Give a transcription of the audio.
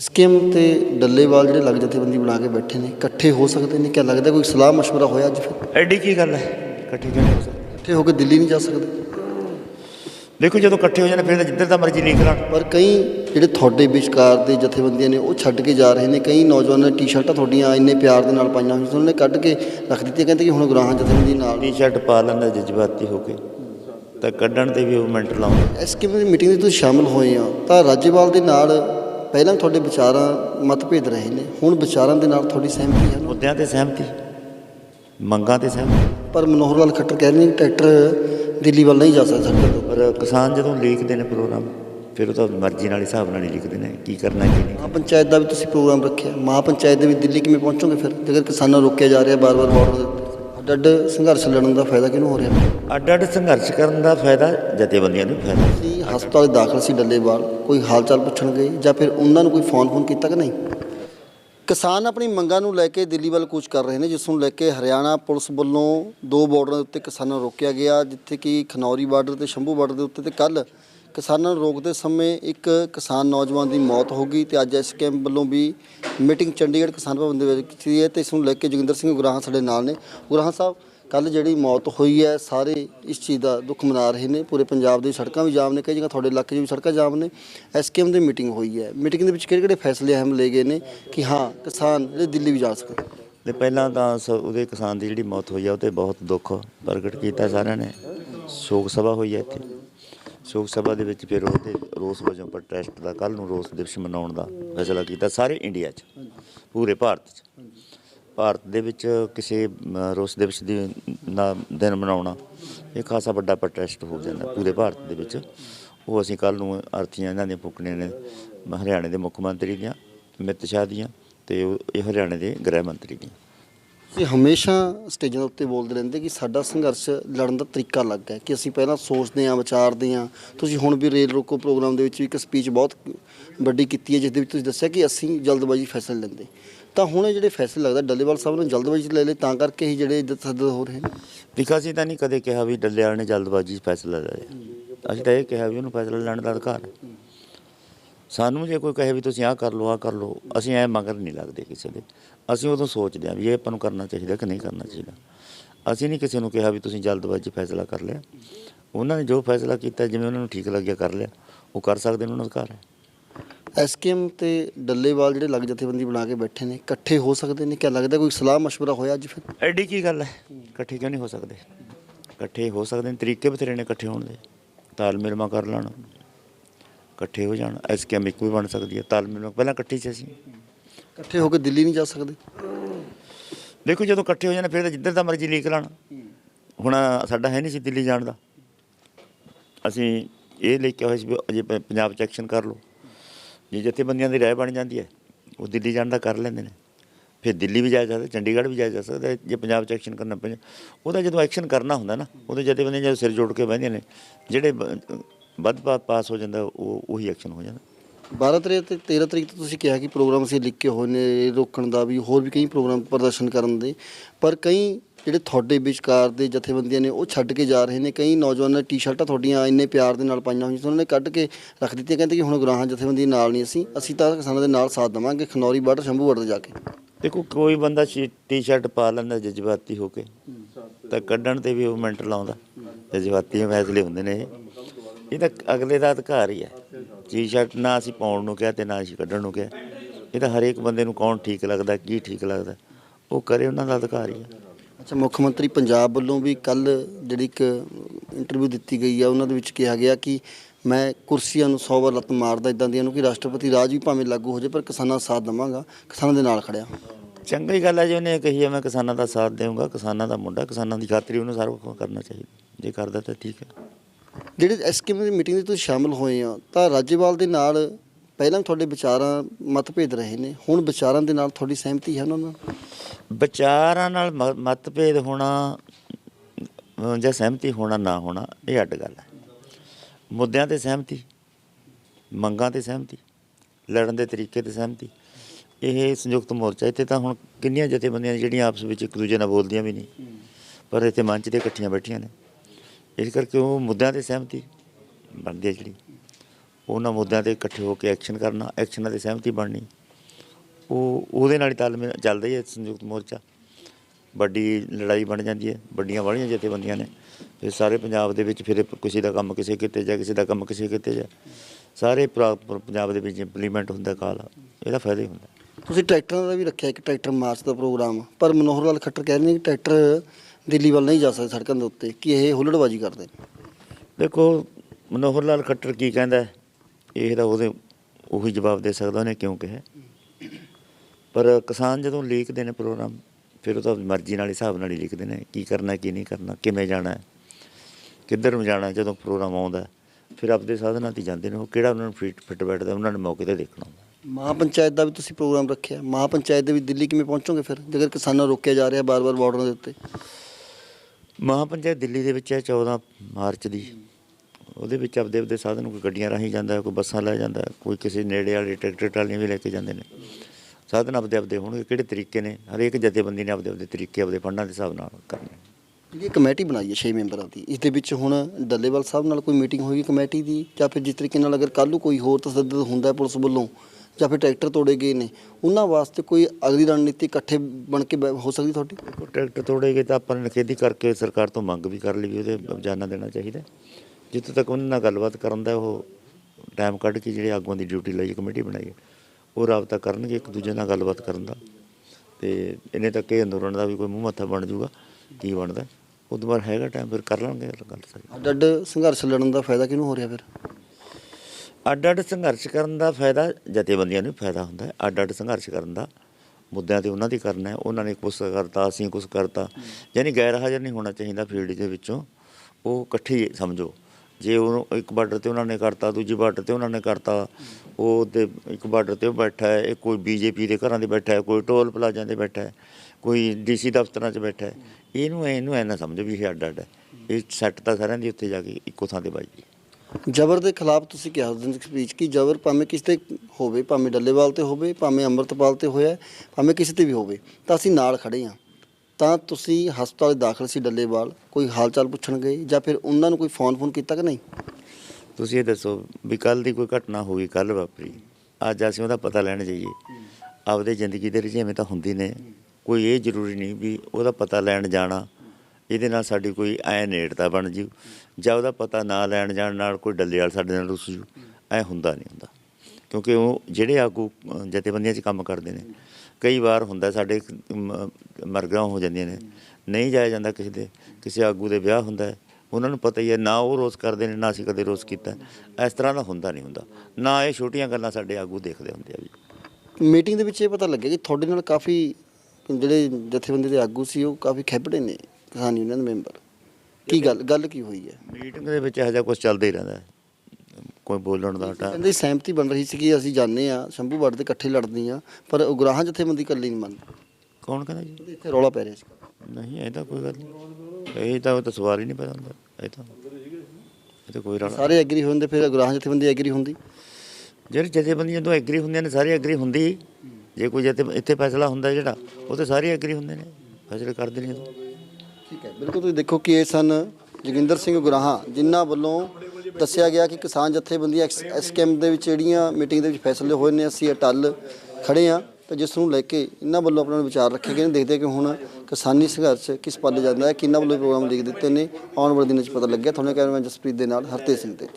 Scheme ਤੇ ਡੱਲੇਵਾਲ ਜਿਹੜੇ ਲੱਗ ਜਥੇਬੰਦੀ ਬਣਾ ਕੇ ਬੈਠੇ ਨੇ ਇਕੱਠੇ ਹੋ ਸਕਦੇ ਨੇ ਕਿਆ ਲੱਗਦਾ ਕੋਈ ਸਲਾਹ مشورہ ਹੋਇਆ ਅੱਜ ਫਿਰ ਐਡੀ ਕੀ ਗੱਲ ਹੈ ਇਕੱਠੇ ਕਿਉਂ ਨਹੀਂ ਹੋ ਸਕਦੇ ਇਕੱਠੇ ਹੋ ਕੇ ਦਿੱਲੀ ਨਹੀਂ ਜਾ ਸਕਦੇ ਦੇਖੋ ਜਦੋਂ ਇਕੱਠੇ ਹੋ ਜਾਣ ਫਿਰ ਤਾਂ ਜਿੱਧਰ ਦਾ ਮਰਜ਼ੀ ਲੀਕ ਲਾਣ ਪਰ ਕਈ ਜਿਹੜੇ ਤੁਹਾਡੇ ਵਿਚਕਾਰ ਦੇ ਜਥੇਬੰਦੀਆਂ ਨੇ ਉਹ ਛੱਡ ਕੇ ਜਾ ਰਹੇ ਨੇ ਕਈ ਨੌਜਵਾਨਾਂ ਨੇ ਟੀ-ਸ਼ਰਟਾਂ ਤੁਹਾਡੀਆਂ ਇੰਨੇ ਪਿਆਰ ਦੇ ਨਾਲ ਪਾਈਆਂ ਹੋਈਆਂ ਸੀ ਉਹਨਾਂ ਨੇ ਕੱਢ ਕੇ ਰੱਖ ਦਿੱਤੀਆਂ ਕਹਿੰਦੇ ਕਿ ਹੁਣ ਗੁਰਾਹਾਂ ਜਥੇਬੰਦੀ ਨਾਲ ਟੀ-ਸ਼ਰਟ ਪਾ ਲੈਂਦਾ ਜਜ਼ਬਾਤੀ ਹੋ ਕੇ ਤਾਂ ਕੱਢਣ ਤੇ ਵੀ ਉਹ ਮਿੰਟ ਲਾਉਂਦਾ ਇਸ ਕਿਵੇਂ ਦੀ ਮੀਟਿੰਗ ਦੇ ਤੁਸੀਂ ਸ਼ਾਮਲ ਹੋਏ ਆ ਤਾਂ ਰਾਜੇਵਾਲ ਦੇ ਨਾਲ ਪਹਿਲਾਂ ਤੁਹਾਡੇ ਵਿਚਾਰਾਂ ਮਤਭੇਦ ਰਹੇ ਨੇ ਹੁਣ ਵਿਚਾਰਾਂ ਦੇ ਨਾਲ ਤੁਹਾਡੀ ਸਹਿਮਤੀ ਹੈ ਨਾ? ਮੁੱਦਿਆਂ ਤੇ ਸਹਿਮਤੀ ਮੰਗਾਂ ਤੇ ਸਹਿਮਤੀ। ਪਰ ਮਨੋਹਰ ਲਾਲ ਖੱਟਰ ਕਹਿ ਰਹੇ ਨੇ ਟਰੈਕਟਰ ਦਿੱਲੀ ਵੱਲ ਨਹੀਂ ਜਾ ਸਕਦਾ ਸਾਡੇ ਤੋਂ। ਪਰ ਕਿਸਾਨ ਜਦੋਂ ਲਿਖਦੇ ਨੇ ਪ੍ਰੋਗਰਾਮ ਫਿਰ ਉਹ ਤਾਂ ਮਰਜ਼ੀ ਨਾਲ ਹਿਸਾਬ ਨਾਲ ਹੀ ਲਿਖਦੇ ਨੇ ਕੀ ਕਰਨਾ ਕੀ ਨਹੀਂ। ਮਹਾ ਪੰਚਾਇਤ ਦਾ ਵੀ ਤੁਸੀਂ ਪ੍ਰੋਗਰਾਮ ਰੱਖਿਆ। ਮਹਾ ਪੰਚਾਇਤ ਦੇ ਵੀ ਦਿੱਲੀ ਕਿਵੇਂ ਪਹੁੰਚੋਗੇ ਫਿਰ? ਜੇਕਰ ਕਿਸਾਨਾਂ ਨੂੰ ਰੋਕਿਆ ਜਾ ਰਿਹਾ ਬਾਰ-ਬਾਰ ਬਾਰਡਰ ਦੇ ਉੱਤੇ ਅੱਡ ਅੱਡ ਸੰਘਰਸ਼ ਲੜਨ ਦਾ ਫਾਇਦਾ ਕਿਹਨੂੰ ਹੋ ਰਿਹਾ? ਅੱਡ ਅੱਡ ਸੰਘਰਸ਼ ਕਰਨ ਦਾ ਫਾਇਦਾ ਜਥੇਬੰਦੀਆਂ ਨੂੰ ਫਾਇਦਾ। ਸੀ ਹਸਪਤਾਲ ਦਾਖਲ ਸੀ ਡੱਲੇਵਾਲ। ਕੋਈ ਹਾਲ ਚਾਲ ਪੁੱਛਣ ਜਾਂ ਫਿਰ ਉਹਨਾਂ ਨੂੰ ਕੋਈ ਫੋਨ ਫੋਨ ਕੀਤਾ ਕਿ ਨਹੀਂ? ਕਿਸਾਨ ਆਪਣੀ ਮੰਗਾਂ ਨੂੰ ਲੈ ਕੇ ਦਿੱਲੀ ਵੱਲ ਕੂਚ ਕਰ ਰਹੇ ਨੇ, ਜਿਸ ਨੂੰ ਲੈ ਕੇ ਹਰਿਆਣਾ ਪੁਲਿਸ ਵੱਲੋਂ ਦੋ ਬਾਰਡਰਾਂ ਦੇ ਉੱਤੇ ਕਿਸਾਨਾਂ ਨੂੰ ਰੋਕਿਆ ਗਿਆ, ਜਿੱਥੇ ਕਿ ਖਨੌਰੀ ਬਾਰਡਰ ਤੇ ਸ਼ੰਭੂ ਬਾਰਡਰ ਦੇ ਉੱਤੇ ਤੇ ਕੱਲ ਕਿਸਾਨਾਂ ਨੂੰ ਰੋਕਦੇ ਸਮੇਂ ਇੱਕ ਕਿਸਾਨ ਨੌਜਵਾਨ ਦੀ ਮੌਤ ਹੋ ਗਈ ਤੇ ਅੱਜ ਇਸ ਕੈਂਪ ਵੱਲੋਂ ਵੀ ਮੀਟਿੰਗ ਚੰਡੀਗੜ੍ਹ ਕਿਸਾਨ ਭਵਨ ਦੇ ਵਿੱਚ ਕੀਤੀ ਹੈ ਤੇ ਇਸ ਨੂੰ ਲੈ ਕੇ ਜੋਗਿੰਦਰ ਸਿੰਘ ਗੁਰਾਹਾਂ ਸਾਡੇ ਨਾਲ ਨੇ। ਗੁਰਾਹਾਂ ਸਾਹਿਬ ਕੱਲ ਜਿਹੜੀ ਮੌਤ ਹੋਈ ਹੈ, ਸਾਰੇ ਇਸ ਚੀਜ਼ ਦਾ ਦੁੱਖ ਮਨਾ ਰਹੇ ਨੇ। ਪੂਰੇ ਪੰਜਾਬ ਦੀ ਸੜਕਾਂ ਵੀ ਜਾਮ ਨੇ, ਕਈ ਜਗ੍ਹਾ ਤੁਹਾਡੇ ਇਲਾਕੇ 'ਚ ਵੀ ਸੜਕਾਂ ਜਾਮ ਨੇ। ਐਸਕੇਐਮ ਦੀ ਮੀਟਿੰਗ ਹੋਈ ਹੈ। ਮੀਟਿੰਗ ਦੇ ਵਿੱਚ ਕਿਹੜੇ ਕਿਹੜੇ ਫੈਸਲੇ ਅਹਿਮ ਲਏ ਗਏ ਨੇ ਕਿ ਹਾਂ, ਕਿਸਾਨ ਜਿਹੜੇ ਦਿੱਲੀ ਵੀ ਜਾ ਸਕਦੇ ਤੇ ਪਹਿਲਾਂ ਤਾਂ ਸ- ਉਹਦੇ ਕਿਸਾਨ ਦੀ ਜਿਹੜੀ ਮੌਤ ਹੋਈ ਆ ਉਹ ਤੇ ਬਹੁਤ ਦੁੱਖ ਪ੍ਰਗਟ ਕੀਤਾ ਸਾਰਿਆਂ ਨੇ। ਸ਼ੋਕ ਸਭਾ ਹੋਈ ਹੈ ਇੱਥੇ। ਸ਼ੋਕ ਸਭਾ ਦੇ ਵਿੱਚ ਫਿਰ ਉਹਦੇ ਰੋਸ ਵਜੋਂ ਪ੍ਰੋਟੈਸਟ ਦਾ ਕੱਲ ਨੂੰ ਰੋਸ ਦਿਵਸ ਮਨਾਉਣ ਦਾ ਫੈਸਲਾ ਕੀਤਾ ਸਾਰੇ ਇੰਡੀਆ 'ਚ, ਪੂਰੇ ਭਾਰਤ 'ਚ। ਭਾਰਤ ਦੇ ਵਿੱਚ ਕਿਸੇ ਅਮ, ਰੋਸ ਦਿਵਸ ਦੀ ਨਾ ਦਿਨ ਮਨਾਉਣਾ ਇਹ ਖਾਸਾ ਵੱਡਾ ਪ੍ਰੋਟੈਸਟ ਹੋ ਜਾਂਦਾ ਪੂਰੇ ਭਾਰਤ ਦੇ ਵਿੱਚ। ਉਹ ਅਸੀਂ ਕੱਲ ਨੂੰ ਅਰਥੀਆਂ ਇਹਨਾਂ ਦੀਆਂ ਫੁੱਕਣੀਆਂ ਨੇ ਹਰਿਆਣੇ ਦੇ ਮੁੱਖ ਮੰਤਰੀ ਦੀਆਂ ਅਮਿਤ ਸ਼ਾਹ ਦੀਆਂ ਤੇ ਇਹ ਹਰਿਆਣੇ ਦੇ ਗ੍ਰਹਿ ਮੰਤਰੀ ਦੀਆਂ। ਤੁਸੀਂ ਹਮੇਸ਼ਾ ਸਟੇਜਾਂ ਦੇ ਉੱਤੇ ਬੋਲਦੇ ਰਹਿੰਦੇ ਕਿ ਸਾਡਾ ਸੰਘਰਸ਼ ਲੜਨ ਦਾ ਤਰੀਕਾ ਅਲੱਗ ਹੈ ਕਿ ਅਸੀਂ ਪਹਿਲਾਂ ਸੋਚਦੇ ਹਾਂ ਵਿਚਾਰਦੇ ਹਾਂ। ਤੁਸੀਂ ਹੁਣ ਵੀ ਰੇਲ ਰੋਕੋ ਪ੍ਰੋਗਰਾਮ ਦੇ ਵਿੱਚ ਵੀ ਇੱਕ ਸਪੀਚ ਬਹੁਤ ਵੱਡੀ ਕੀਤੀ ਹੈ ਜਿਸ ਦੇ ਵਿੱਚ ਤੁਸੀਂ ਦੱਸਿਆ ਕਿ ਅਸੀਂ ਜਲਦਬਾਜ਼ੀ ਫੈਸਲਾ ਲੈਂਦੇ। ਤਾਂ ਹੁਣ ਇਹ ਜਿਹੜੇ ਫੈਸਲੇ ਲੱਗਦਾ, ਡੱਲੇਵਾਲ ਸਾਹਿਬ ਨੇ ਜਲਦਬਾਜ਼ੀ 'ਚ ਲੈ ਲਏ, ਤਾਂ ਕਰਕੇ ਹੀ ਜਿਹੜੇ ਇੱਦਾਂ ਸੱਦ ਹੋ ਰਹੇ ਨੇ। ਵਿਕਾਸ ਜੀ ਤਾਂ ਨਹੀਂ ਕਦੇ ਕਿਹਾ ਵੀ ਡੱਲੇਵਾਲ ਨੇ ਜਲਦਬਾਜ਼ੀ 'ਚ ਫੈਸਲਾ ਲੈ ਲਿਆ। ਅਸੀਂ ਤਾਂ ਇਹ ਕਿਹਾ ਵੀ ਉਹਨੂੰ ਫੈਸਲਾ ਲੈਣ ਦਾ ਅਧਿਕਾਰ ਹੈ। ਸਾਨੂੰ ਜੇ ਕੋਈ ਕਹੇ ਵੀ ਤੁਸੀਂ ਆਹ ਕਰ ਲਓ, ਆਹ ਕਰ ਲਓ, ਅਸੀਂ ਐ ਮਗਰ ਨਹੀਂ ਲੱਗਦੇ ਕਿਸੇ ਦੇ। ਅਸੀਂ ਉਦੋਂ ਸੋਚਦੇ ਹਾਂ ਵੀ ਇਹ ਆਪਾਂ ਨੂੰ ਕਰਨਾ ਚਾਹੀਦਾ ਕਿ ਨਹੀਂ ਕਰਨਾ ਚਾਹੀਦਾ। ਅਸੀਂ ਨਹੀਂ ਕਿਸੇ ਨੂੰ ਕਿਹਾ ਵੀ ਤੁਸੀਂ ਜਲਦਬਾਜ਼ੀ 'ਚ ਫੈਸਲਾ ਕਰ ਲਿਆ। ਉਹਨਾਂ ਨੇ ਜੋ ਫੈਸਲਾ ਕੀਤਾ, ਜਿਵੇਂ ਉਹਨਾਂ ਨੂੰ ਠੀਕ ਲੱਗਿਆ, ਕਰ ਲਿਆ। ਉਹ ਕਰ ਸਕਦੇ ਨੇ, ਉਹਨਾਂ ਦਾ ਅਧਿਕਾਰ ਹੈ। ਐਸਕੇਐਮ ਤੇ ਡੱਲੇਵਾਲ ਜਿਹੜੇ ਲੱਗ ਜਥੇਬੰਦੀ ਬਣਾ ਕੇ ਬੈਠੇ ਨੇ ਇਕੱਠੇ ਹੋ ਸਕਦੇ ਨੇ? ਕਿਆ ਲੱਗਦਾ ਕੋਈ ਸਲਾਹ مشਵਰਾ ਹੋਇਆ ਅੱਜ ਫਿਰ? ਐਡੀ ਕੀ ਗੱਲ ਹੈ? ਇਕੱਠੇ ਕਿਉਂ ਨਹੀਂ ਹੋ ਸਕਦੇ? ਇਕੱਠੇ ਹੋ ਸਕਦੇ ਨੇ ਤਰੀਕੇ ਬਥੇਰੇ ਨੇ ਇਕੱਠੇ ਹੋਣ ਦੇ। ਤਾਲਮੇਲ ਮਾ ਕਰ ਲੈਣ। ਇਕੱਠੇ ਹੋ ਜਾਣ। ਐਸਕੇਐਮ ਇੱਕ ਵੀ ਬਣ ਸਕਦੀ ਹੈ। ਤਾਲਮੇਲ ਪਹਿਲਾਂ ਇਕੱਠੇ ਚ ਅਸੀਂ। ਇਕੱਠੇ ਹੋ ਕੇ ਦਿੱਲੀ ਨਹੀਂ ਜਾ ਸਕਦੇ? ਦੇਖੋ ਜਦੋਂ ਇਕੱਠੇ ਹੋ ਜਾਣ ਫਿਰ ਤਾਂ ਜਿੱਧਰ ਦਾ ਮਰਜ਼ੀ ਲੀਕ ਲੈਣ। ਹੁਣ ਸਾਡਾ ਹੈ ਨਹੀਂ ਸੀ ਦਿੱਲੀ ਜਾਣ ਦਾ। ਅਸੀਂ ਇਹ ਲੈ ਕੇ ਹੋਏ ਸੀ ਅਜੇ ਪੰਜਾਬ ਚ ਐਕਸ਼ਨ ਕਰ ਲਓ। ਜੇ ਜਥੇਬੰਦੀਆਂ ਦੀ ਰਾਏ ਬਣ ਜਾਂਦੀ ਹੈ, ਉਹ ਦਿੱਲੀ ਜਾਣ ਦਾ ਕਰ ਲੈਂਦੇ ਨੇ। ਫਿਰ ਦਿੱਲੀ ਵੀ ਜਾਇਆ ਜਾ ਸਕਦਾ, ਚੰਡੀਗੜ੍ਹ ਵੀ ਜਾਇਆ ਜਾ ਸਕਦਾ, ਜੇ ਪੰਜਾਬ ਚ ਐਕਸ਼ਨ ਕਰਨਾ ਪੈਂਦਾ ਉਹਦਾ ਜਦੋਂ ਐਕਸ਼ਨ ਕਰਨਾ ਹੁੰਦਾ ਨਾ, ਉਹਦੇ ਜਥੇਬੰਦੀਆਂ ਜਦੋਂ ਸਿਰ ਜੋੜ ਕੇ ਬਹਿੰਦੀਆਂ ਨੇ, ਜਿਹੜੇ ਬ- ਵੱਧ ਪਾ- ਪਾਸ ਹੋ ਜਾਂਦਾ, ਉਹ ਉਹੀ ਐਕਸ਼ਨ ਹੋ ਜਾਂਦਾ। 12 ਤਰੀਕ ਤੇ 13 ਤਰੀਕ ਤੋਂ ਤੁਸੀਂ ਕਿਹਾ ਕਿ ਪ੍ਰੋਗਰਾਮ ਅਸੀਂ ਲਿਖ ਕੇ ਹੋਏ ਨੇ, ਰੋਕਣ ਦਾ ਵੀ ਹੋਰ ਵੀ ਕਈ ਪ੍ਰੋਗਰਾਮ ਪ੍ਰਦਰਸ਼ਨ ਕਰਨ ਦੇ। ਪਰ ਕਈ ਜਿਹੜੇ ਤੁਹਾਡੇ ਵਿਚਕਾਰ ਦੇ ਜਥੇਬੰਦੀਆਂ ਨੇ, ਉਹ ਛੱਡ ਕੇ ਜਾ ਰਹੇ ਨੇ। ਕਈ ਨੌਜਵਾਨਾਂ ਨੇ ਟੀ-ਸ਼ਰਟਾਂ ਤੁਹਾਡੀਆਂ ਇੰਨੇ ਪਿਆਰ ਦੇ ਨਾਲ ਪਾਈਆਂ ਹੋਈਆਂ ਸੀ, ਉਹਨਾਂ ਨੇ ਕੱਢ ਕੇ ਰੱਖ ਦਿੱਤੀਆਂ। ਕਹਿੰਦੇ ਕਿ ਹੁਣ ਗੁਰਾਹਾਂ ਜਥੇਬੰਦੀ ਨਾਲ ਨਹੀਂ ਅਸੀਂ। ਅਸੀਂ ਤਾਂ ਕਿਸਾਨਾਂ ਦੇ ਨਾਲ ਸਾਥ ਦੇਵਾਂਗੇ। ਖਨੌਰੀ ਬਾਰਡਰ ਸ਼ੰਭੂ ਬਾਰਡਰ ਜਾ ਕੇ। ਦੇਖੋ, ਕੋਈ ਬੰਦਾ ਟੀ-ਸ਼ਰਟ ਪਾ ਲੈਂਦਾ ਜਜ਼ਬਾਤੀ ਹੋ ਕੇ। ਤਾਂ ਕੱਢਣ ਤੇ ਵੀ ਉਹ ਮਿੰਟ ਲਾਉਂਦਾ। ਜਜ਼ਬਾਤੀ ਫੈਸਲੇ ਹੁੰਦੇ ਨੇ ਇਹ। ਇਹ ਤਾਂ ਅਗਲੇ ਦਾ ਅਧਿਕਾਰ ਹੀ ਹੈ। ਟੀ-ਸ਼ਰਟ ਨਾ ਅਸੀਂ ਪਾਉਣ ਨੂੰ ਕਿਹਾ ਤੇ ਨਾ ਅਸੀਂ ਕੱਢਣ ਨੂੰ ਕਿਹਾ। ਇਹ ਤਾਂ ਹਰੇਕ ਬੰਦੇ ਨੂੰ ਕੌਣ ਠੀਕ ਲੱਗਦਾ, ਕੀ ਠੀਕ ਲੱਗਦਾ। ਉਹ ਕਰੇ ਉਹਨਾਂ ਦਾ ਅਧਿਕਾਰ ਹੀ ਹੈ। ਅੱਛਾ ਮੁੱਖ ਮੰਤਰੀ ਪੰਜਾਬ ਵੱਲੋਂ ਵੀ ਕੱਲ ਜਿਹੜੀ ਇੱਕ ਇੰਟਰਵਿਊ ਦਿੱਤੀ ਗਈ ਆ ਉਹਨਾਂ ਦੇ ਵਿੱਚ ਕਿਹਾ ਗਿਆ ਕਿ ਮੈਂ ਕੁਰਸੀਆਂ ਨੂੰ 100 ਵਾਰ ਲੱਤ ਮਾਰਦਾ ਇਦਾਂ ਦੀਆਂ ਨੂੰ ਕਿ ਰਾਸ਼ਟਰਪਤੀ ਰਾਜ ਵੀ ਭਾਵੇਂ ਲਾਗੂ ਹੋ ਜਾਏ ਪਰ ਕਿਸਾਨਾਂ ਦਾ ਸਾਥ ਦੇਵਾਂਗਾ ਕਿਸਾਨਾਂ ਦੇ ਨਾਲ ਖੜਿਆ ਚੰਗੀ ਗੱਲ ਹੈ ਜੀ ਉਹਨੇ ਕਹੀ ਹੈ ਮੈਂ ਕਿਸਾਨਾਂ ਦਾ ਸਾਥ ਦੇਵਾਂਗਾ ਕਿਸਾਨਾਂ ਦਾ ਮੁੰਡਾ ਕਿਸਾਨਾਂ ਦੀ ਖਾਤਰ ਉਹਨੂੰ ਸਾਰਾ ਕੁਝ ਕਰਨਾ ਚਾਹੀਦਾ। ਜੇ ਕਰਦਾ ਤਾਂ ਠੀਕ ਹੈ। ਜਿਹੜੇ ਐਸਕੇਐਮ ਦੀ ਮੀਟਿੰਗ ਦੇ ਤੁਸੀਂ ਸ਼ਾਮਲ ਹੋਏ ਆ ਤਾਂ ਰਾਜੇਵਾਲ ਦੇ ਨਾਲ ਪਹਿਲਾਂ ਤੁਹਾਡੇ ਵਿਚਾਰਾਂ ਮਤਭੇਦ ਰਹੇ ਨੇ, ਹੁਣ ਵਿਚਾਰਾਂ ਦੇ ਨਾਲ ਤੁਹਾਡੀ ਸਹਿਮਤੀ ਹੈ ਉਹਨਾਂ ਨਾਲ? ਵਿਚਾਰਾਂ ਨਾਲ ਮ- ਮਤਭੇਦ ਹੋਣਾ, ਅਹ, ਜਾਂ ਸਹਿਮਤੀ ਹੋਣਾ ਨਾ ਹੋਣਾ, ਇਹ ਅੱਡ ਗੱਲ ਹੈ। ਮੁੱਦਿਆਂ ਤੇ ਸਹਿਮਤੀ, ਮੰਗਾਂ ਤੇ ਸਹਿਮਤੀ, ਲੜਨ ਦੇ ਤਰੀਕੇ ਤੇ ਸਹਿਮਤੀ, ਇਹ ਸੰਯੁਕਤ ਮੋਰਚਾ, ਇੱਥੇ ਤਾਂ ਹੁਣ ਕਿੰਨੀਆਂ ਜਥੇਬੰਦੀਆਂ ਨੇ ਜਿਹੜੀਆਂ ਆਪਸ ਵਿੱਚ ਇੱਕ ਦੂਜੇ ਨਾਲ ਬੋਲਦੀਆਂ ਵੀ ਨਹੀਂ, ਪਰ ਇੱਥੇ ਮੰਚ ਤੇ ਇਕੱਠੀਆਂ ਬੈਠੀਆਂ ਨੇ। ਇਸ ਕਰਕੇ ਉਹ ਮੁੱਦਿਆਂ ਤੇ ਸਹਿਮਤੀ ਬਣਦੀ ਹੈ ਜਿਹੜੀ। ਉਹਨਾਂ ਮੁੱਦਿਆਂ ਤੇ ਇਕੱਠੇ ਹੋ ਕੇ ਐਕਸ਼ਨ ਕਰਨਾ ਐਕਸ਼ਨਾਂ ਦੀ ਸਹਿਮਤੀ ਬਣਨੀ। ਉਹ ਉਹਦੇ ਨਾਲ ਹੀ ਤਾਲਮੇਲ ਚੱਲਦਾ ਹੀ ਸੰਯੁਕਤ ਮੋਰਚਾ। ਵੱਡੀ ਲੜਾਈ ਬਣ ਜਾਂਦੀ ਹੈ ਵੱਡੀਆਂ ਵਾਲੀਆਂ ਜਥੇਬੰਦੀਆਂ ਨੇ। ਫਿਰ ਸਾਰੇ ਪੰਜਾਬ ਦੇ ਵਿੱਚ ਫਿਰ ਕਿਸੇ ਦਾ ਕੰਮ ਕਿਸੇ ਕਿਤੇ ਜਾ ਕਿਸੇ ਦਾ ਕੰਮ ਕਿਸੇ ਕਿਤੇ ਜਾ ਸਾਰੇ ਪੰਜਾਬ ਦੇ ਵਿੱਚ ਇੰਪਲੀਮੈਂਟ ਹੁੰਦਾ ਕਾਲ। ਇਹਦਾ ਫਾਇਦਾ ਹੀ ਹੁੰਦਾ। ਤੁਸੀਂ ਟਰੈਕਟਰਾਂ ਦਾ ਵੀ ਰੱਖਿਆ ਇੱਕ ਟਰੈਕਟਰ ਮਾਰਚ ਦਾ ਪ੍ਰੋਗਰਾਮ। ਪਰ ਮਨੋਹਰ ਲਾਲ ਖੱਟਰ ਕਹਿ ਰਹੇ ਨੇ ਕਿ ਟਰੈਕਟਰ ਦਿੱਲੀ ਵੱਲ ਨਹੀਂ ਜਾ ਸਕਦੇ ਸੜਕਾਂ ਦੇ ਉੱਤੇ ਕਿ ਇਹ ਹੁੱਲੜਬਾਜੀ ਕਰਦੇ ਦੇਖੋ ਮਨੋਹਰ ਲਾਲ ਖੱਟਰ ਕੀ ਕਹਿੰਦਾ ਇਹ ਤਾਂ ਉਹਦੇ ਉਹੀ ਜਵਾਬ ਦੇ ਸਕਦਾ ਉਹਨੇ ਕਿਉਂ ਕਿਹਾ। ਪਰ ਕਿਸਾਨ ਜਦੋਂ ਲਿਖਦੇ ਨੇ ਪ੍ਰੋਗਰਾਮ ਫਿਰ ਉਹ ਤਾਂ ਮਰਜ਼ੀ ਨਾਲ ਹਿਸਾਬ ਨਾਲ ਹੀ ਲਿਖਦੇ ਨੇ ਕੀ ਕਰਨਾ ਕੀ ਨਹੀਂ ਕਰਨਾ ਕਿਵੇਂ ਜਾਣਾ ਕਿੱਧਰ ਨੂੰ ਜਾਣਾ ਜਦੋਂ ਪ੍ਰੋਗਰਾਮ ਆਉਂਦਾ ਫਿਰ ਆਪਦੇ ਸਾਧਨਾਂ ਤੇ ਜਾਂਦੇ ਨੇ ਉਹ ਕਿਹੜਾ ਉਹਨਾਂ ਨੂੰ ਫਿੱਟ ਫਿੱਟ ਬੈਠਦਾ ਉਹਨਾਂ ਨੇ ਮੌਕੇ ਤੇ ਦੇਖਣਾ ਹੁੰਦਾ। ਮਹਾਪੰਚਾਇਤ ਦਾ ਵੀ ਤੁਸੀਂ ਪ੍ਰੋਗਰਾਮ ਰੱਖਿਆ ਮਹਾਪੰਚਾਇਤ ਦੇ ਵੀ ਦਿੱਲੀ ਕਿਵੇਂ ਪਹੁੰਚੋਗੇ ਫਿਰ ਜੇਕਰ ਕਿਸਾਨਾਂ ਨੂੰ ਰੋਕਿਆ ਜਾ ਰਿਹਾ ਬਾਰ-ਬਾਰ ਬਾਰਡਰਾਂ ਦੇ ਉੱਤੇ? ਮਹਾਪੰਚਾਇਤ ਦਿੱਲੀ ਦੇ ਵਿੱਚ ਹੈ 14 ਮਾਰਚ ਦੀ। ਉਹਦੇ ਵਿੱਚ ਆਪਦੇ ਆਪਦੇ ਸਾਧਨ ਕੋਈ ਗੱਡੀਆਂ ਰਾਹੀਂ ਜਾਂਦਾ ਕੋਈ ਬੱਸਾਂ ਲੈ ਜਾਂਦਾ ਕੋਈ ਕਿਸੇ ਨੇੜੇ ਵਾਲੇ ਟਰੈਕਟਰ ਟਰਾਲੀਆਂ ਵੀ ਲੈ ਕੇ ਜਾਂਦੇ ਨੇ। ਸਾਧਨ ਆਪਦੇ ਆਪਦੇ ਹੋਣਗੇ ਕਿਹੜੇ ਤਰੀਕੇ ਨੇ? ਹਰੇਕ ਜਥੇਬੰਦੀ ਨੇ ਆਪਦੇ ਆਪਦੇ ਤਰੀਕੇ ਆਪਦੇ ਫੰਡਾਂ ਦੇ ਹਿਸਾਬ ਨਾਲ ਕਰਨੇ। ਜਿਹੜੀ ਇਹ ਕਮੇਟੀ ਬਣਾਈ ਹੈ 6 ਮੈਂਬਰਾਂ ਦੀ ਇਸ ਦੇ ਵਿੱਚ ਹੁਣ ਡੱਲੇਵਾਲ ਸਾਹਿਬ ਨਾਲ ਕੋਈ ਮੀਟਿੰਗ ਹੋਈ ਕਮੇਟੀ ਦੀ? ਜਾਂ ਫਿਰ ਜਿਸ ਤਰੀਕੇ ਨਾਲ ਅਗਰ ਕੱਲ੍ਹ ਨੂੰ ਕੋਈ ਹੋਰ ਤਸੱਦਦ ਹੁੰਦਾ ਪੁਲਿਸ ਵੱਲੋਂ ਜਾਂ ਫਿਰ ਟਰੈਕਟਰ ਤੋੜੇ ਗਏ ਨੇ ਉਹਨਾਂ ਵਾਸਤੇ ਕੋਈ ਅਗਲੀ ਰਣਨੀਤੀ ਇਕੱਠੇ ਬਣ ਕੇ ਹੋ ਸਕਦੀ ਤੁਹਾਡੀ? ਟਰੈਕਟਰ ਤੋੜੇਗੇ ਤਾਂ ਆਪਾਂ ਨੇ ਨਖੇਦੀ ਕਰਕੇ ਸਰਕਾਰ ਤੋਂ ਮੰਗ ਵੀ ਕਰ ਲਈ ਵੀ ਉਹਦੇ ਰੋਜ਼ਾਨਾ ਦੇਣਾ ਚਾਹੀਦਾ। ਜਿੱਥੇ ਤੱਕ ਉਹਨਾਂ ਨਾਲ ਗੱਲਬਾਤ ਕਰਨ ਦਾ ਉਹ ਟਾਈਮ ਕੱਢ ਕੇ ਜਿਹੜੇ ਆਗੂਆਂ ਦੀ ਡਿਊਟੀ ਲਈ ਕਮੇਟੀ ਬਣਾਈ ਹੈ ਉਹ ਰਾਬਤਾ ਕਰਨਗੇ ਇੱਕ ਦੂਜੇ ਨਾਲ ਗੱਲਬਾਤ ਕਰਨ ਦਾ। ਤੇ ਇਹਨੇ ਤੱਕ ਇਹ ਅੰਦੋਲਨ ਦਾ ਵੀ ਕੋਈ ਮੂੰਹ ਮੱਥਾ ਬਣ ਜਾਊਗਾ ਕੀ ਬਣਦਾ। ਉਦੋਂ ਬਾਅਦ ਹੈਗਾ ਟਾਈਮ ਫਿਰ ਕਰ ਲਾਂਗੇ ਗੱਲ ਸਾਰੀ ਅੱਡ ਅੱਡ ਸੰਘਰਸ਼ ਲੜਨ ਦਾ ਫਾਇਦਾ ਕਿਹਨੂੰ ਹੋ ਰਿਹਾ ਫਿਰ? ਅੱਡ ਅੱਡ ਸੰਘਰਸ਼ ਕਰਨ ਦਾ ਫਾਇਦਾ ਜਥੇਬੰਦੀਆਂ ਨੂੰ ਫਾਇਦਾ ਹੁੰਦਾ ਹੈ। ਅੱਡ ਅੱਡ ਸੰਘਰਸ਼ ਕਰਨ ਦਾ ਮੁੱਦਿਆਂ ਤੇ ਉਹਨਾਂ ਦੀ ਕਰਨਾ ਹੈ। ਉਹਨਾਂ ਨੇ ਕੁਛ ਕਰਤਾ ਅਸੀਂ ਕੁਛ ਕਰਤਾ। ਯਾਨੀ ਗੈਰ ਹਾਜ਼ਰ ਨਹੀਂ ਹੋਣਾ ਚਾਹੀਦਾ ਫੀਲਡ ਦੇ ਵਿੱਚੋਂ। ਉਹ ਇਕੱਠੇ ਸਮਝੋ। ਜੇ ਉਹ ਇੱਕ ਬਾਰਡਰ ਤੇ ਉਹਨਾਂ ਨੇ ਕਰਤਾ, ਦੂਜੀ ਬਾਰਡਰ ਤੇ ਉਹਨਾਂ ਨੇ ਕਰਤਾ, ਉਹ ਤੇ ਇੱਕ ਬਾਰਡਰ ਤੇ ਉਹ ਬੈਠਾ ਹੈ, ਇਹ ਕੋਈ ਬੀਜੇਪੀ ਦੇ ਘਰਾਂ ਦੇ ਬੈਠਾ ਹੈ, ਕੋਈ ਟੋਲ ਪਲਾਜ਼ਾ ਤੇ ਬੈਠਾ ਹੈ, ਕੋਈ ਡੀਸੀ ਦਫ਼ਤਰਾਂ 'ਚ ਬੈਠਾ ਹੈ। ਇਹਨੂੰ ਇਹਨੂੰ ਐ ਨਾ ਸਮਝੋ ਵੀ ਇਹ ਅੱਡ ਅੱਡ ਹੈ। ਇਹ ਸੈੱਟ ਤਾਂ ਸਾਰਿਆਂ ਦੀ ਉੱਥੇ ਜਾ ਕੇ ਇੱਕੋ ਥਾਂ ਤੇ ਬਾਜੀ ਜ਼ਬਰ ਦੇ ਖਿਲਾਫ ਤੁਸੀਂ ਕਿਹਾ ਉਸ ਦਿਨ ਸਪੀਚ ਕਿ ਜ਼ਬਰ ਭਾਵੇਂ ਕਿਸੇ ਤੇ ਹੋਵੇ, ਭਾਵੇਂ ਡੱਲੇਵਾਲ ਤੇ ਹੋਵੇ, ਭਾਵੇਂ ਅੰਮ੍ਰਿਤਪਾਲ ਤੇ ਹੋਇਆ ਭਾਵੇਂ ਕਿਸੇ ਤੇ ਵੀ ਹੋਵੇ, ਤਾਂ ਅਸੀਂ ਨਾਲ ਖੜੇ ਹਾਂ। ਤਾਂ ਤੁਸੀਂ ਹਸਪਤਾਲ ਦਾਖਲ ਸੀ ਡੱਲੇਵਾਲ, ਕੋਈ ਹਾਲ ਚਾਲ ਪੁੱਛਣ ਗਏ ਜਾਂ ਫਿਰ ਉਹਨਾਂ ਨੂੰ ਕੋਈ ਫੋਨ ਫੋਨ ਕੀਤਾ ਕਿ ਨਹੀਂ? ਤੁਸੀਂ ਇਹ ਦੱਸੋ ਵੀ ਕੱਲ ਦੀ ਕੋਈ ਘਟਨਾ ਹੋ ਗਈ ਕੱਲ ਵਾਪਰੀ। ਅੱਜ ਅਸੀਂ ਉਹਦਾ ਪਤਾ ਲੈਣ ਜਾਈਏ। ਆਪਦੇ ਜ਼ਿੰਦਗੀ ਦੇ ਰੁਝੇਵੇਂ ਤਾਂ ਹੁੰਦੀ ਨੇ। ਕੋਈ ਇਹ ਜ਼ਰੂਰੀ ਨਹੀਂ ਵੀ ਉਹਦਾ ਪਤਾ ਲੈਣ ਜਾਣਾ, ਇਹਦੇ ਨਾਲ ਸਾਡੀ ਕੋਈ ਐ ਨੇੜਤਾ ਬਣ ਜੂ। ਜਾਂ ਉਹਦਾ ਪਤਾ ਨਾ ਲੈਣ ਜਾਣ ਨਾਲ ਕੋਈ ਡੱਲੇ ਵਾਲ ਸਾਡੇ ਨਾਲ ਰੁੱਸ ਜੂ। ਐ ਹੁੰਦਾ ਨਹੀਂ ਹੁੰਦਾ। ਕਿਉਂਕਿ ਉਹ ਜਿਹੜੇ ਆਗੂ ਜਥੇਬੰਦੀਆਂ 'ਚ ਕੰਮ ਕਰਦੇ ਨੇ ਕਈ ਵਾਰ ਹੁੰਦਾ ਸਾਡੇ ਮਰਗਾਂ ਹੋ ਜਾਂਦੀਆਂ ਨੇ। ਨਹੀਂ ਜਾਇਆ ਜਾਂਦਾ ਕਿਸੇ ਦੇ ਕਿਸੇ ਆਗੂ ਦੇ ਵਿਆਹ ਹੁੰਦਾ ਹੈ। ਉਹਨਾਂ ਨੂੰ ਪਤਾ ਹੀ ਹੈ ਨਾ ਉਹ ਰੋਜ਼ ਕਰਦੇ ਨੇ ਨਾ ਅਸੀਂ ਕਦੇ ਰੋਜ਼ ਕੀਤਾ। ਇਸ ਤਰ੍ਹਾਂ ਦਾ ਹੁੰਦਾ ਨਹੀਂ ਹੁੰਦਾ। ਨਾ ਇਹ ਛੋਟੀਆਂ ਗੱਲਾਂ ਸਾਡੇ ਆਗੂ ਦੇਖਦੇ ਹੁੰਦੇ ਆ ਵੀ ਮੀਟਿੰਗ ਦੇ ਵਿੱਚ ਇਹ ਪਤਾ ਲੱਗਿਆ ਕਿ ਤੁਹਾਡੇ ਨਾਲ ਕਾਫੀ ਜਿਹੜੇ ਜਥੇਬੰਦੀ ਦੇ ਆਗੂ ਸੀ ਉਹ ਕਾਫੀ ਖੇਪੜੇ ਨੇ ਕਿਸਾਨ ਯੂਨੀਅਨ ਮੈਂਬਰ। ਕੀ ਗੱਲ ਗੱਲ ਕੀ ਹੋਈ ਹੈ? ਮੀਟਿੰਗ ਦੇ ਵਿੱਚ ਇਹੋ ਜਿਹਾ ਕੁਝ ਚੱਲਦਾ ਹੀ ਰਹਿੰਦਾ ਹੈ। ਕੋਈ ਬੋਲਣ ਦਾ ਟਾ ਕਹਿੰਦੇ ਸਹਿਮਤੀ ਬਣ ਰਹੀ ਸੀ ਕਿ ਅਸੀਂ ਜਾਣਦੇ ਆ ਸ਼ੰਭੂ ਵੱਡ ਦੇ ਇਕੱਠੇ ਲੜਦੇ ਆ ਪਰ ਉਗਰਾਹਾਂ ਜਥੇਬੰਦੀ ਇਕੱਲੀ ਨਹੀਂ ਮੰਨਦੀ। ਕੌਣ ਕਹਿੰਦਾ ਜੀ? ਇੱਥੇ ਰੌਲਾ ਪੈ ਰਿਹਾ ਸੀ। ਨਹੀਂ ਇਹ ਤਾਂ ਕੋਈ ਗੱਲ ਨਹੀਂ। ਇਹ ਤਾਂ ਉਹ ਤਾਂ ਸਵਾਲ ਹੀ ਨਹੀਂ ਪੈਦਾ ਹੁੰਦਾ। ਇਹ ਤਾਂ ਇਹ ਤਾਂ ਕੋਈ ਰੌਲਾ ਸਾਰੇ ਐਗਰੀ ਹੁੰਦੇ ਫਿਰ ਉਗਰਾਹਾਂ ਜਥੇਬੰਦੀ ਐਗਰੀ ਹੁੰਦੀ? ਜਿਹੜੀ ਜਥੇਬੰਦੀਆਂ ਤੋਂ ਐਗਰੀ ਹੁੰਦੀਆਂ ਨੇ ਸਾਰੀ ਐਗਰੀ ਹੁੰਦੀ ਜੇ ਕੋਈ ਜਥੇ ਇੱਥੇ ਫੈਸਲਾ ਹੁੰਦਾ ਜਿਹੜਾ ਉਹ ਤੇ ਸਾਰੇ ਐਗਰੀ ਹੁੰਦੇ ਨੇ। ਫੈਸਲੇ ਕਰਦੇ ਨੇ। ਠੀਕ ਹੈ ਬਿਲਕੁਲ ਤੁਸੀਂ ਦੇਖੋ ਕਿ ਇਹ ਸਨ ਜੋਗਿੰਦਰ ਸਿੰਘ ਗੁਰਾਹਾਂ ਜਿਨ੍ਹਾਂ ਵੱਲੋਂ ਦੱਸਿਆ ਗਿਆ ਕਿ ਕਿਸਾਨ ਜਥੇਬੰਦੀਆਂ ਐਸਕੇਐਮ ਦੇ ਵਿੱਚ ਜਿਹੜੀਆਂ ਮੀਟਿੰਗ ਦੇ ਵਿੱਚ ਫੈਸਲੇ ਹੋਏ ਨੇ, ਅਸੀਂ ਅਟੱਲ ਖੜੇ ਆ ਤੇ ਜਿਸ ਨੂੰ ਲੈ ਕੇ ਇਹਨਾਂ ਵੱਲੋਂ ਆਪਣਾ ਵਿਚਾਰ ਰੱਖੇ ਗਏ ਨੇ। ਦੇਖਦੇ ਹਾਂ ਕਿ ਹੁਣ ਕਿਸਾਨੀ ਸੰਘਰਸ਼ ਕਿਸ ਪਾਲੇ ਜਾਂਦਾ ਹੈ ਕਿੰਨਾ ਵੱਲੋਂ ਪ੍ਰੋਗਰਾਮ ਲਿਖ ਦਿੱਤੇ ਨੇ, ਆਉਣ ਵਾਲੇ ਦਿਨਾਂ 'ਚ ਪਤਾ ਲੱਗਿਆ। ਤੁਹਾਨੂੰ ਕੈਮਰਾਮੈਨ ਜਸਪ੍ਰੀਤ ਦੇ ਨਾਲ ਹਰਤੇਜ ਸਿੰਘ ਤੇ